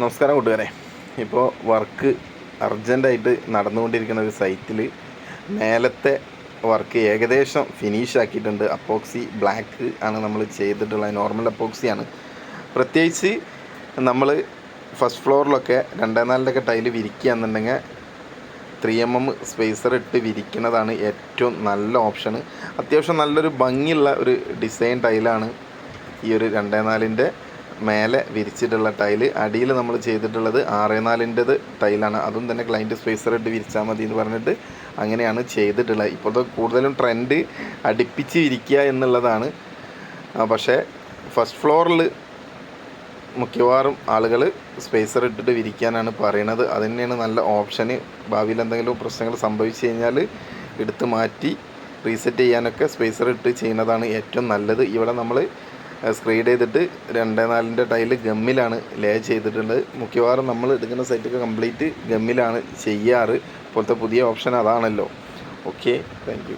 നമസ്കാരം കൂട്ടുകാരെ. ഇപ്പോൾ വർക്ക് അർജന്റായിട്ട് നടന്നുകൊണ്ടിരിക്കുന്ന ഒരു സൈറ്റിൽ മേലത്തെ വർക്ക് ഏകദേശം ഫിനിഷ് ആക്കിയിട്ടുണ്ട്. അപ്പോക്സി ബ്ലാക്ക് ആണ് നമ്മൾ ചെയ്തിട്ടുള്ള നോർമൽ അപ്പോക്സിയാണ് പ്രത്യേകിച്ച് നമ്മൾ ഫസ്റ്റ് ഫ്ലോറിലൊക്കെ രണ്ടേ നാലിലൊക്കെ ടൈൽ വിരിക്കുകയെന്നുണ്ടെങ്കിൽ ത്രീ എം എം സ്പേസർ ഇട്ട് വിരിക്കുന്നതാണ് ഏറ്റവും നല്ല ഓപ്ഷന് അത്യാവശ്യം നല്ലൊരു ഭംഗിയുള്ള ഒരു ഡിസൈൻ ടൈലാണ് ഈ ഒരു രണ്ടേ നാലിന്റെ മേലെ വിരിച്ചിട്ടുള്ള ടൈൽ. അടിയിൽ നമ്മൾ ചെയ്തിട്ടുള്ളത് ആറ് നാലിന്റെത് ടൈലാണ്. അതും തന്നെ ക്ലൈന്റ് സ്പേസർ ഇട്ട് വിരിച്ചാൽ മതി എന്ന് പറഞ്ഞിട്ട് അങ്ങനെയാണ് ചെയ്തിട്ടുള്ളത്. ഇപ്പോഴത്തെ കൂടുതലും ട്രെൻഡ് അടുപ്പിച്ച് വിരിക്കുക എന്നുള്ളതാണ്. പക്ഷേ ഫസ്റ്റ് ഫ്ലോറിൽ മിക്കവാറും ആളുകൾ സ്പേസർ ഇട്ടിട്ട് വിരിക്കാനാണ് പറയണത്. അത് തന്നെയാണ് നല്ല ഓപ്ഷന് ഭാവിയിൽ എന്തെങ്കിലും പ്രശ്നങ്ങൾ സംഭവിച്ചു കഴിഞ്ഞാൽ എടുത്ത് മാറ്റി റീസെറ്റ് ചെയ്യാനൊക്കെ സ്പേസർ ഇട്ട് ചെയ്യുന്നതാണ് ഏറ്റവും നല്ലത്. ഇവിടെ നമ്മൾ സ്ക്രീഡ് ചെയ്തിട്ട് രണ്ടേ നാലിന്റെ ടൈൽ ഗമ്മിലാണ് ലേ ചെയ്തിട്ടുണ്ട് മിക്കവാറും നമ്മൾ എടുക്കുന്ന സൈറ്റൊക്കെ കംപ്ലീറ്റ് ഗമ്മിലാണ് ചെയ്യാറ്. ഇപ്പോഴത്തെ പുതിയ ഓപ്ഷൻ അതാണല്ലോ. Okay thank